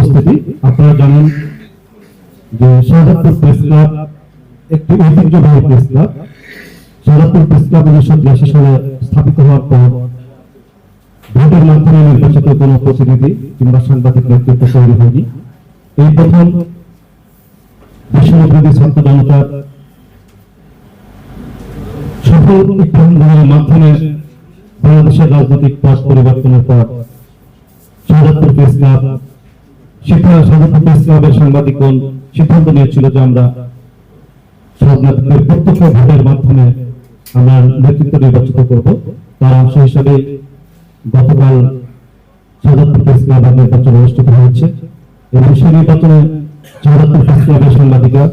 উপস্থিতি, আপনারা জানেন যে শাহজাদপুর প্রেস ক্লাব একটি ঐতিহ্যবাহী press club. Shahjadpur press club উনিশশো বিরাশি সালে স্থাপিত হওয়ার পর ভোটের মাধ্যমে নির্বাচিত কোনো প্রতিনিধি কিংবা সাংবাদিক নেতৃত্ব তৈরি হয়নি। এই প্রথম বিশ্ববিদ্যালয় ছাত্র জনতার সফল আন্দোলনের মাধ্যমে বাংলাদেশের রাজনৈতিক পথ পরিবর্তনের পর Shahjadpur press club Shahjadpur press ক্লাবের সাংবাদিকগণ, সিদ্ধান্ত নিয়েছিল যে আমরা সাংবাদিকদের প্রত্যক্ষ ভোটের মাধ্যমে আমরা নেতৃত্ব নির্বাচিত করব। তার অংশ হিসাবে গতকাল শাহজাদপুর প্রেস ক্লাবের নির্বাচন অনুষ্ঠিত হয়েছে এবং সেই নির্বাচনে শাহজাদপুর প্রেস ক্লাবের সাংবাদিকরা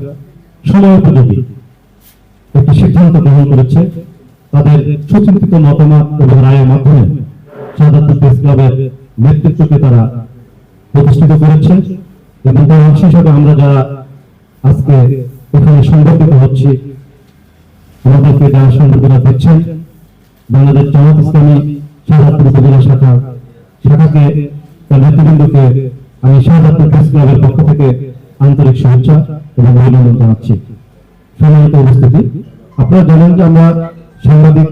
সময় উপযোগী একটি সিদ্ধান্ত গ্রহণ করেছে। তাদের সুচিন্তিত মতামত এবং রায়ের মাধ্যমে শাহজাদপুর প্রেস ক্লাবের নেতৃত্বকে তারা প্রতিষ্ঠিত করেছে এবং তার অংশ হিসাবে আমরা যারা আজকে এখানে সংগঠিত হচ্ছি আমাদেরকে যারা সংগঠনরা দেখছেন, বাংলাদেশ জামাত ইসলামী শাহজাদপুর উপজেলা শাখা, শাখাকে তার নেতৃবৃন্দকে আমি শাহজাদপুর প্রেস ক্লাবের পক্ষ থেকে আন্তরিক শুভেচ্ছা এবং অভিনন্দন জানাচ্ছি। সম্মানিত উপস্থিতি, আপনারা জানেন যে আমরা সাংবাদিক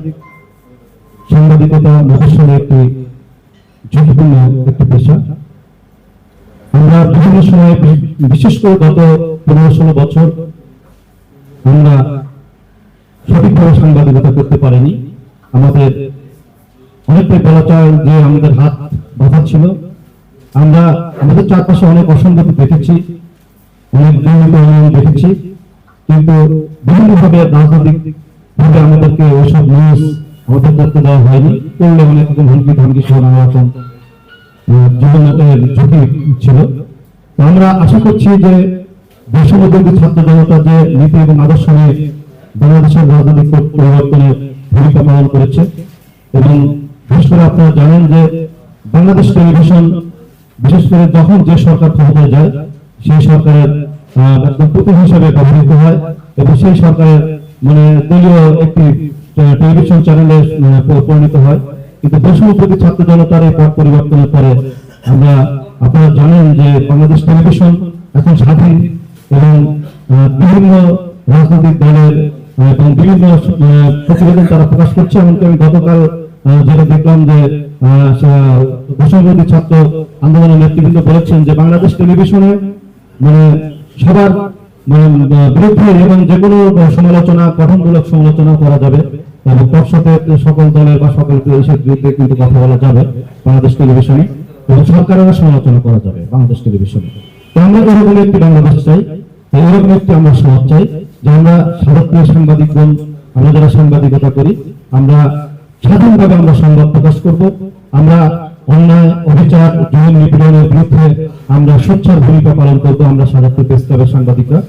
সাংবাদিকতা মফস্বলে একটি ঝুঁকিপূর্ণ একটি পেশা। বিভিন্ন সময়ে বিশেষ করে গত পনেরো ষোলো বছর আমরা সঠিকভাবে সাংবাদিকতা করতে পারিনি। আমাদের অনেকটাই বলা যায় যে আমাদের হাত বাধা ছিল। আমরা আমাদের চারপাশে অনেক অসঙ্গতি দেখেছি, অনেক দুর্নীতি দেখেছি। কিন্তু বিভিন্নভাবে রাজনৈতিক ভাবে আমাদেরকে ওইসব নিউজ আমাদের করতে দেওয়া হয়নি। করলে অনেক রকম হুমকি ধামকি সহ নানা রকম জীবনের ঝুঁকি ছিল। আমরা আশা করছি যে বৈষম্যদী ছাত্র জনতা যে নীতি এবং আদর্শ নিয়ে বাংলাদেশের রাজনৈতিক পরিবর্তনে ভূমিকা পালন করেছে এবং বিশেষ করে আপনারা জানেন যে বাংলাদেশ টেলিভিশন, বিশেষ করে যখন যে সরকার ক্ষমতায় যায়, সেই সরকারের প্রতীক হিসাবে ব্যবহৃত হয় এবং সেই সরকারের মানে দলীয় একটি টেলিভিশন চ্যানেলে পরিণত হয়। কিন্তু বৈষম্যপ্রতি ছাত্র জনতার এই পরিবর্তনের পরে আমরা আপনারা জানেন যে বাংলাদেশ টেলিভিশন এখন স্বাধীন এবং বিভিন্ন রাজনৈতিক দলের এবং বিভিন্ন প্রতিবেদন তারা প্রকাশ করছে। এমনকি আমি গতকাল যেটা দেখলাম যে সে- ছাত্র আন্দোলনের নেতৃবৃন্দ বলেছেন যে বাংলাদেশ টেলিভিশনে মানে সবার মানে বিরুদ্ধে এবং যে কোনো সমালোচনা, গঠনমূলক সমালোচনা করা যাবে। এবং পক্ষতে সকল দলের বা সকল বিরুদ্ধে কিন্তু কথা বলা যাবে বাংলাদেশ টেলিভিশনে। এবং সরকারেরও সমালোচনা করা যাবে বাংলাদেশ টেলিভিশনে। তো আমরা এরকম একটি বাংলাদেশ চাই এরকম একটি আমরা সমাজ চাই যে আমরা ভারতীয় সাংবাদিকগণ, আমরা যারা সাংবাদিকতা করি, আমরা স্বাধীনভাবে আমরা সংবাদ প্রকাশ করব, আমরা অন্যায়, অবিচার, জুলুম, নিপীড়নের বিরুদ্ধে আমরা সোচ্চার ভূমিকা পালন করব, আমরা সাধারণ সাংবাদিকরা।